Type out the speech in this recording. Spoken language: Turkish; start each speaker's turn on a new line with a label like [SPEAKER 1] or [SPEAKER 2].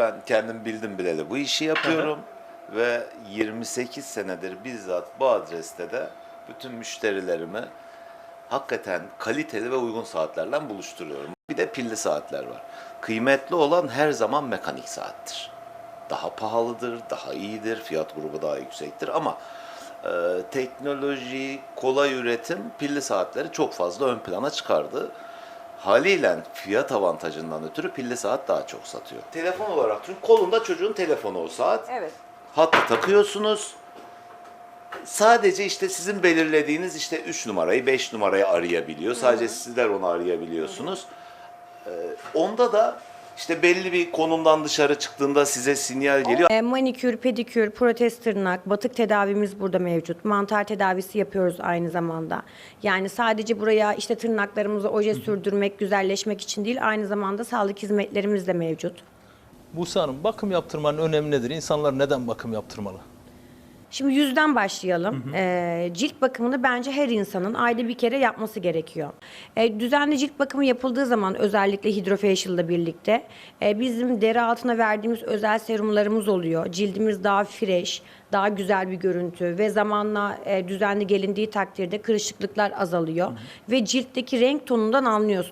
[SPEAKER 1] Ben kendim bildim bileli bu işi yapıyorum ve 28 senedir bizzat bu adreste de bütün müşterilerimi hakikaten kaliteli ve uygun saatlerle buluşturuyorum. Bir de pilli saatler var. Kıymetli olan her zaman mekanik saattir. Daha pahalıdır, daha iyidir, fiyat grubu daha yüksektir ama e, teknoloji, kolay üretim pilli saatleri çok fazla ön plana çıkardı. Haliyle fiyat avantajından ötürü pilli saat daha çok satıyor. Telefon olarak çünkü kolunda çocuğun telefonu o saat.
[SPEAKER 2] Evet.
[SPEAKER 1] Hattı takıyorsunuz. Sadece işte sizin belirlediğiniz işte 3 numarayı 5 numarayı arayabiliyor. Sadece sizler onu arayabiliyorsunuz. Ee, onda da işte belli bir konumdan dışarı çıktığında size sinyal geliyor.
[SPEAKER 2] E, manikür, pedikür, protez tırnak, batık tedavimiz burada mevcut. Mantar tedavisi yapıyoruz aynı zamanda. Yani sadece buraya işte tırnaklarımıza oje sürdürmek, güzelleşmek için değil, aynı zamanda sağlık hizmetlerimiz de mevcut.
[SPEAKER 3] Buse Hanım bakım yaptırmanın önemi nedir? İnsanlar neden bakım yaptırmalı?
[SPEAKER 2] Şimdi yüzden başlayalım. Ee, cilt bakımını bence her insanın ayda bir kere yapması gerekiyor. Ee, düzenli cilt bakımı yapıldığı zaman özellikle hidrofacial'la birlikte e, bizim deri altına verdiğimiz özel serumlarımız oluyor. Cildimiz daha fresh, daha güzel bir görüntü ve zamanla e, düzenli gelindiği takdirde kırışıklıklar azalıyor ve ciltteki renk tonundan anlıyorsunuz.